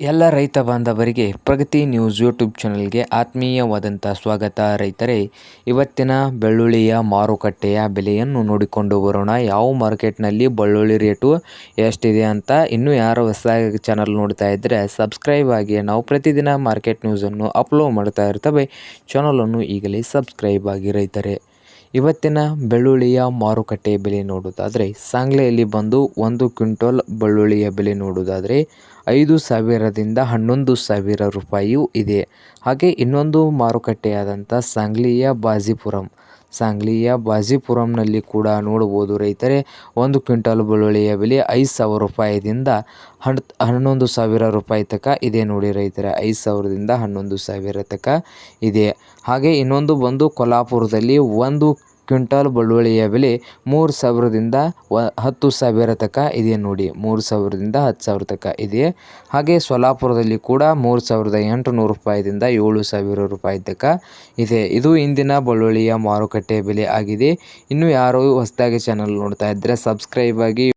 ಎಲ್ಲ ರೈತ ಬಾಂಧವರಿಗೆ ಪ್ರಗತಿ ನ್ಯೂಸ್ ಯೂಟ್ಯೂಬ್ ಚಾನಲ್ಗೆ ಆತ್ಮೀಯವಾದಂಥ ಸ್ವಾಗತ. ರೈತರೇ, ಇವತ್ತಿನ ಬೆಳ್ಳುಳ್ಳಿಯ ಮಾರುಕಟ್ಟೆಯ ಬೆಲೆಯನ್ನು ನೋಡಿಕೊಂಡು ಬರೋಣ. ಯಾವ ಮಾರ್ಕೆಟ್ನಲ್ಲಿ ಬೆಳ್ಳುಳ್ಳಿ ರೇಟು ಎಷ್ಟಿದೆ ಅಂತ ಇನ್ನೂ ಯಾರು ಹೊಸ ಚಾನಲ್ ನೋಡ್ತಾ ಇದ್ದರೆ ಸಬ್ಸ್ಕ್ರೈಬ್ ಆಗಿ. ನಾವು ಪ್ರತಿದಿನ ಮಾರ್ಕೆಟ್ ನ್ಯೂಸನ್ನು ಅಪ್ಲೋಡ್ ಮಾಡ್ತಾ ಇರ್ತವೆ. ಚಾನಲನ್ನು ಈಗಲೇ ಸಬ್ಸ್ಕ್ರೈಬ್ ಆಗಿ ರೈತರೇ. ಇವತ್ತಿನ ಬೆಳ್ಳುಳ್ಳಿಯ ಮಾರುಕಟ್ಟೆ ಬೆಲೆ ನೋಡೋದಾದರೆ ಸಾಂಗ್ಲೆಯಲ್ಲಿ ಬಂದು ಒಂದು ಕ್ವಿಂಟಲ್ ಬೆಳ್ಳುಳ್ಳಿಯ ಬೆಲೆ ನೋಡೋದಾದರೆ ಐದು ಸಾವಿರದಿಂದ ಹನ್ನೊಂದು ಸಾವಿರ ರೂಪಾಯಿಯೂ ಇದೆ. ಹಾಗೆ ಇನ್ನೊಂದು ಮಾರುಕಟ್ಟೆಯಾದಂಥ ಸಾಂಗ್ಲಿಯ ಬಾಜಿಪುರಂ. ಸಾಂಗ್ಲಿಯ ಬಾಜಿಪುರಂನಲ್ಲಿ ಕೂಡ ನೋಡಬಹುದು ರೈತರೇ. ಒಂದು ಕ್ವಿಂಟಲ್ ಬೆಳ್ಳುಳ್ಳಿಯ ಬೆಲೆ ಐದು ಸಾವಿರ ರೂಪಾಯಿದಿಂದ ಹನ್ನೊಂದು ಸಾವಿರ ರೂಪಾಯಿ ತನಕ ಇದೆ ನೋಡಿ ರೈತರೇ. ಐದು ಸಾವಿರದಿಂದ ಹನ್ನೊಂದು ಸಾವಿರ ತನಕ ಇದೆ. ಹಾಗೆ ಇನ್ನೊಂದು ಬಂದು ಕೊಲ್ಹಾಪುರದಲ್ಲಿ ಒಂದು ಕ್ವಿಂಟಾಲ್ ಬಳ್ಳುಳ್ಳಿಯ ಬೆಲೆ ಮೂರು ಸಾವಿರದಿಂದ ವ, ಹತ್ತು ಸಾವಿರ ತನಕ ಇದೆ ನೋಡಿ. ಮೂರು ಸಾವಿರದಿಂದ ಹತ್ತು ಸಾವಿರ ತನಕ ಇದೆ. ಹಾಗೆ ಸೊಲ್ಲಾಪುರದಲ್ಲಿ ಕೂಡ ಮೂರು ಸಾವಿರದ ಎಂಟುನೂರು ರೂಪಾಯಿದಿಂದ ಏಳು ಸಾವಿರ ರೂಪಾಯಿ ತನಕ ಇದೆ. ಇದು ಇಂದಿನ ಬೆಳ್ಳುಳ್ಳಿಯ ಮಾರುಕಟ್ಟೆ ಬೆಲೆ ಆಗಿದೆ. ಇನ್ನು ಯಾರು ಹೊಸದಾಗಿ ಚಾನಲ್ ನೋಡ್ತಾ ಇದ್ದರೆ ಸಬ್ಸ್ಕ್ರೈಬ್ ಆಗಿ